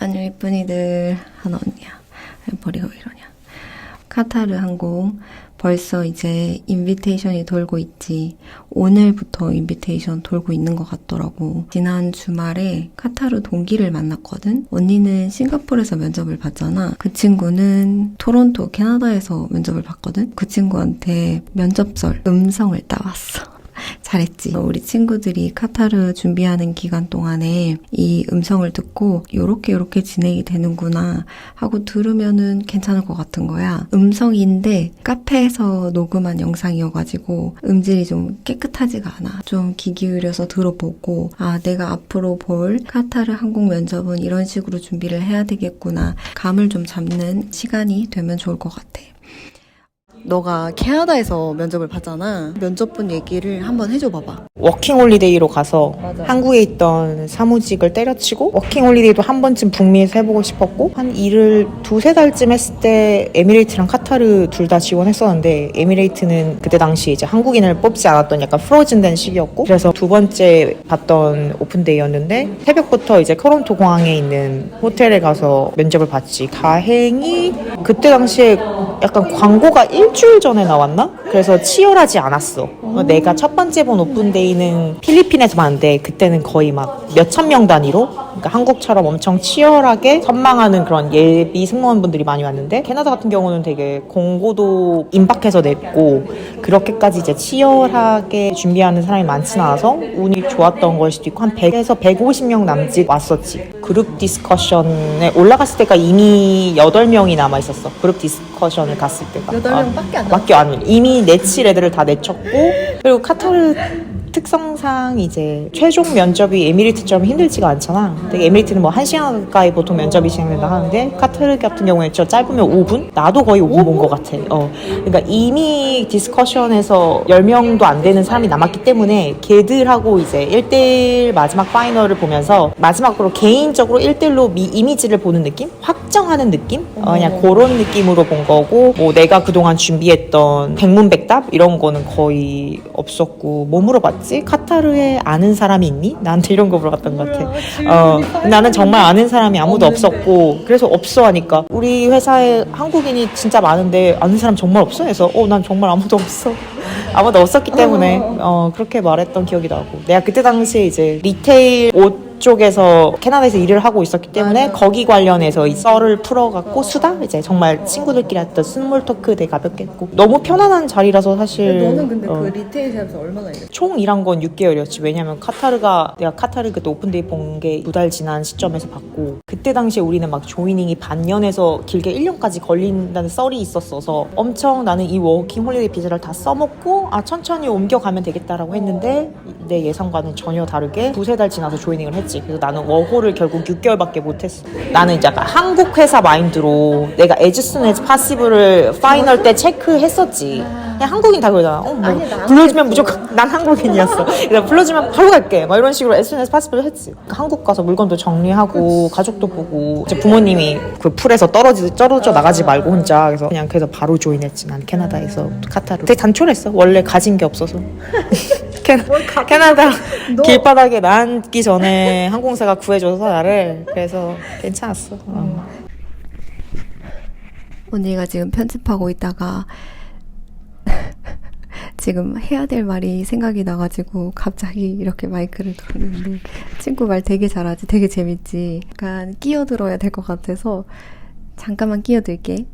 안녕 이쁜이들 하나 언니야. 왜 이러냐. 카타르 항공. 벌써 이제 인비테이션이 돌고 있지. 오늘부터 인비테이션 돌고 있는 것 같더라고. 지난 주말에 카타르 동기를 만났거든. 언니는 싱가포르에서 면접을 봤잖아. 그 친구는 토론토 캐나다에서 면접을 봤거든. 그 친구한테 면접설 음성을 따왔어 잘했지. 우리 친구들이 카타르 준비하는 기간 동안에 이 음성을 듣고 요렇게 요렇게 진행이 되는구나 하고 들으면은 괜찮을 것 같은 거야. 음성인데 카페에서 녹음한 영상이어가지고 음질이 좀 깨끗하지가 않아. 좀 귀 기울여서 들어보고 아 내가 앞으로 볼 카타르 항공 면접은 이런 식으로 준비를 해야 되겠구나. 감을 좀 잡는 시간이 되면 좋을 것 같아. 너가 캐나다에서 면접을 봤잖아. 면접 본 얘기를 한번 해줘 봐봐. 워킹 홀리데이로 가서 맞아. 한국에 있던 사무직을 때려치고 워킹 홀리데이도 한 번쯤 북미에서 해보고 싶었고 한 일을 두세 달쯤 했을 때 에미레이트랑 카타르 둘 다 지원했었는데 에미레이트는 그때 당시 이제 한국인을 뽑지 않았던 약간 프로즌된 시기였고 그래서 두 번째 봤던 오픈데이였는데 새벽부터 이제 토론토 공항에 있는 호텔에 가서 면접을 봤지 다행히 그때 당시에 약간 광고가 일주일 전에 나왔나? 그래서 치열하지 않았어. 어, 내가 첫 번째 본 오픈데이는 필리핀에서 봤는데 그때는 거의 막 몇천 명 단위로 그러니까 한국처럼 엄청 치열하게 선망하는 그런 예비 승무원분들이 많이 왔는데 캐나다 같은 경우는 되게 공고도 임박해서 냈고 그렇게까지 이제 치열하게 준비하는 사람이 많지는 않아서 운이 좋았던 걸 수도 있고 한 100에서 150명 남짓 왔었지. 그룹 디스커션에 올라갔을 때가 이미 8명이 남아 있었어. 그룹 디스커션을 갔을 때가. 8명 밖에 안안 이미 내칠 애들을 다 내쳤고 그리고 카타르 특성상 이제 최종 면접이 에미리트처럼 힘들지가 않잖아. 근데 에미리트는 뭐 1시간 가까이 보통 면접이 진행된다 하는데 카타르 같은 경우에 저 짧으면 5분? 나도 거의 5분 본 것 같아. 어. 그러니까 이미 디스커션에서 10명도 안 되는 사람이 남았기 때문에 걔들하고 이제 1대1 마지막 파이널을 보면서 마지막으로 개인적으로 1대1로 미, 이미지를 보는 느낌? 확정하는 느낌? 어, 그냥 그런 느낌으로 본 거고 뭐 내가 그동안 준비했던 백문백답 이런 거는 거의 없었고 뭐 물어봤지? 카타르에 아는 사람이 있니? 나한테 이런 거 물어봤던 것 같아. 어, 나는 정말 아는 사람이 아무도 없었고 그래서 없어 하니까. 우리 회사에 한국인이 진짜 많은데 아는 사람 정말 없어? 해서 어 난 정말 아무도 없어. 아무도 없었기 때문에 어 그렇게 말했던 기억이 나고. 내가 그때 당시에 이제 리테일 옷 쪽에서 캐나다에서 일을 하고 있었기 때문에 거기 관련해서 이 썰을 풀어갖고 수다 이제 정말 친구들끼리 했던 스몰 토크 되게 가볍게 했고 너무 편안한 자리라서 사실 너는 근데 어. 그 리테일 샵에서 얼마나 일했어? 총 일한 건 6개월이었지. 왜냐면 카타르가 내가 카타르 그때 오픈데이 본 게 두 달 지난 시점에서 봤고 그때 당시에 우리는 막 조이닝이 반년에서 길게 1년까지 걸린다는 썰이 있었어서 엄청 나는 이 워킹 홀리데이 비자를 다 써먹고 아 천천히 옮겨가면 되겠다라고 했는데 내 예상과는 전혀 다르게 두세 달 지나서 조이닝을 했 지. 그래서 나는 워홀을 결국 6개월밖에 못했어. 나는 이제 약간 한국 회사 마인드로 내가 soon as possible을 파이널 때 체크했었지. 그냥 한국인 다 그러잖아. 어, 뭐 불러주면 무조건 난 한국인이었어. 그래서 불러주면 바로 갈게. 막 이런 식으로 as possible 했지. 한국 가서 물건도 정리하고 가족도 보고 이제 부모님이 그 풀에서 떨어지 떨어져 나가지 말고 혼자 그래서 그냥 그래서 바로 조인했지. 난 캐나다에서 카타르. 되게 단촐했어. 원래 가진 게 없어서. 캐, 캐나다 길바닥에 앉기 전에 항공사가 구해줘서 나를. 그래서 괜찮았어. 어. 언니가 지금 편집하고 있다가 지금 해야 될 말이 생각이 나가지고 갑자기 이렇게 마이크를 들었는데 친구 말 되게 잘하지 되게 재밌지. 약간 끼어들어야 될 것 같아서 잠깐만 끼어들게.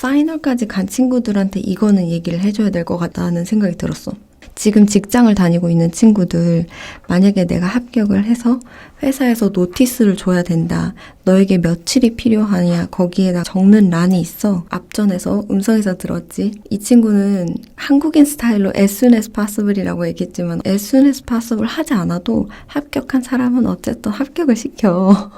파이널까지 간 친구들한테 이거는 얘기를 해줘야 될 것 같다는 생각이 들었어 지금 직장을 다니고 있는 친구들, 만약에 내가 합격을 해서 회사에서 노티스를 줘야 된다. 너에게 며칠이 필요하냐. 거기에다 적는 란이 있어. 앞전에서 음성에서 들었지. 이 친구는 한국인 스타일로 as soon as possible이라고 얘기했지만 as soon as possible 하지 않아도 합격한 사람은 어쨌든 합격을 시켜.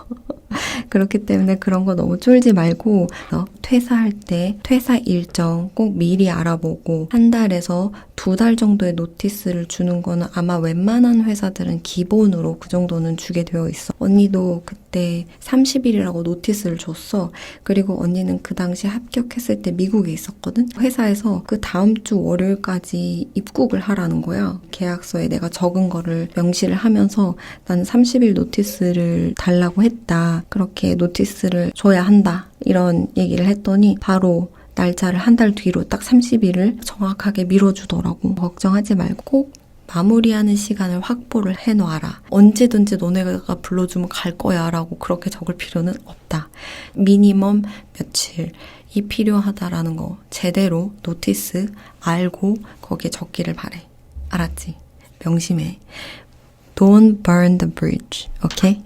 그렇기 때문에 그런 거 너무 쫄지 말고 어, 퇴사할 때 퇴사 일정 꼭 미리 알아보고 한 달에서 두 달 정도의 노티스를 주는 거는 아마 웬만한 회사들은 기본으로 그 정도는 주게 되어 있어. 언니도 그때 30일이라고 노티스를 줬어. 그리고 언니는 그 당시 합격했을 때 미국에 있었거든. 회사에서 그 다음 주 월요일까지 입국을 하라는 거야. 계약서에 내가 적은 거를 명시를 하면서 나는 30일 노티스를 달라고 했다. 그렇게 노티스를 줘야 한다. 이런 얘기를 했더니 바로 날짜를 한 달 뒤로 딱 30일을 정확하게 밀어주더라고. 걱정하지 말고 꼭 마무리하는 시간을 확보를 해놔라. 언제든지 너네가 불러주면 갈 거야 라고 그렇게 적을 필요는 없다. 미니멈 며칠이 필요하다라는 거 제대로 노티스 알고 거기에 적기를 바래. 알았지? 명심해. Don't burn the bridge. 오케이?